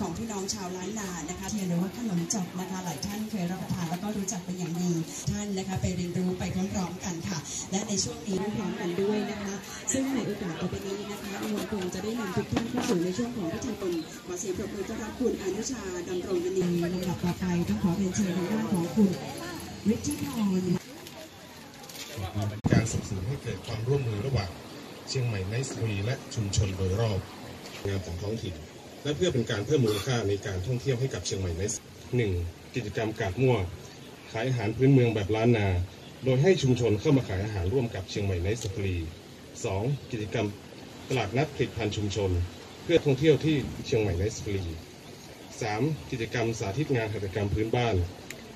ของพี่น้องชาวล้านนานะคะเรียนรู้ว่าขนมจบนะคะหลายท่านเคยรับประทานแล้วก็รู้จักเป็นอย่างดีท่านนะคะไปเรียนรู้ไปพร้อมๆกันค่ะ และในช่วงนี้พร้อมกันด้วยนะคะ ซึ่งในโอกาสต่อไปนี้นะคะมวลคงจะได้นำทุกท่านเข้าสู่ในช่วงของพิธีปนขอเสียงปรบมือต้อนรับคุณอนุชาดำรงมณีลำดับต่อไปต้องขอเรียนเชิญทางด้านของคุณฤทธิพรการส่งเสริมให้เกิดความร่วมมือระหว่างเชียงใหม่ไนท์สตรีและชุมชนโดยรอบงานของท้องถิ่น และเพื่อเป็นการเพิ่มมูลค่าในการท่องเที่ยวให้กับเชียงใหม่ไนหนึ่งกิจกรรมกาดมั่ว ขายอาหารพื้นเมืองแบบล้านนา โดยให้ชุมชนเข้ามาขายอาหารร่วมกับเชียงใหม่ไนสตรีสองกิจกรรมตลาดนัดผลิตภัณฑ์ชุมชน เพื่อท่องเที่ยวที่เชียงใหม่ไนสตรีสามกิจกรรมสาธิตงานหัตถกรรมพื้นบ้าน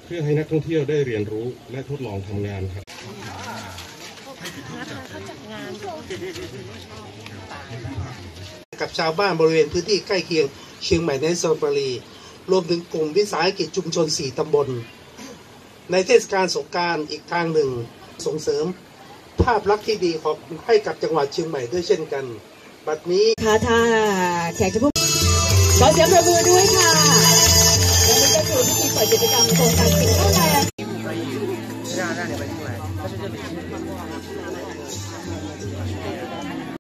เพื่อให้นักท่องเที่ยวได้เรียนรู้และทดลองทำงานครับ กับชาวบ้านบริเวณพื้นที่ใกล้เคียงเชียงใหม่ในซอนปารีรวมถึงกลุ่มวิสาหกิจชุมชน 4 ตำบล ในเทศกาลสงการอีกทางหนึ่งส่งเสริม ภาพลักษณ์ที่ดีของให้กับจังหวัดเชียงใหม่ด้วยเช่นกัน บัดนี้ค่ะถ้าแขกจะพูดขอเสียงประมือด้วยค่ะและนี่ก็คือพิธีเปิดกิจกรรมโครงการสิ่งเข้าแรง